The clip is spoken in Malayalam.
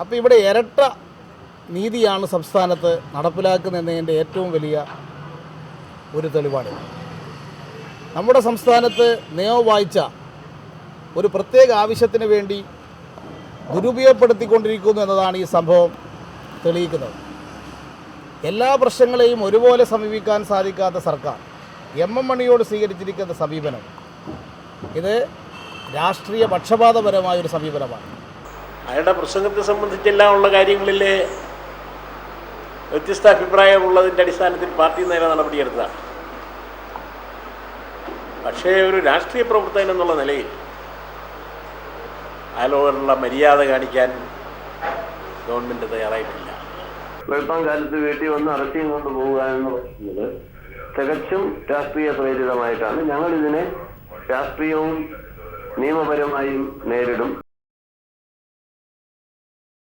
അപ്പോൾ ഇവിടെ ഇരട്ട നീതിയാണ് സംസ്ഥാനത്ത് നടപ്പിലാക്കുന്നതിന്റെ ഏറ്റവും വലിയ ഒരു തെളിവാണ്. നമ്മുടെ സംസ്ഥാനത്ത് നിയമം വായിച്ച ഒരു പ്രത്യേക ആവശ്യത്തിന് വേണ്ടി ദുരുപയോഗപ്പെടുത്തിക്കൊണ്ടിരിക്കുന്നു എന്നതാണ് ഈ സംഭവം തെളിയിക്കുന്നത്. എല്ലാ പ്രശ്നങ്ങളെയും ഒരുപോലെ സമീപിക്കാൻ സാധിക്കാത്ത സർക്കാർ എം എം മണിയോട് സ്വീകരിച്ചിരിക്കുന്ന സമീപനം ഇത് രാഷ്ട്രീയ പക്ഷപാതപരമായ ഒരു സമീപനമാണ്. അയാളുടെ പ്രസംഗത്തെ സംബന്ധിച്ചെല്ലാം ഉള്ള കാര്യങ്ങളിൽ വ്യത്യസ്ത അഭിപ്രായമുള്ളതിന്റെ അടിസ്ഥാനത്തിൽ പാർട്ടി നേരെ നടപടിയെടുത്തതാണ് പക്ഷേ ഒരു രാഷ്ട്രീയ പ്രവർത്തകൻ എന്നുള്ള നിലയിൽ അയാളോടുള്ള മര്യാദ കാണിക്കാൻ ഗവൺമെന്റ് തയ്യാറായിട്ടില്ല. കാലത്ത് വീട്ടിൽ വന്ന് അറസ്റ്റിയും കൊണ്ട് പോവുക എന്ന് പറയുന്നത് തികച്ചും രാഷ്ട്രീയ പ്രേരിതമായിട്ടാണ്. ഞങ്ങളിതിനെ രാഷ്ട്രീയവും നിയമപരമായും നേരിടും.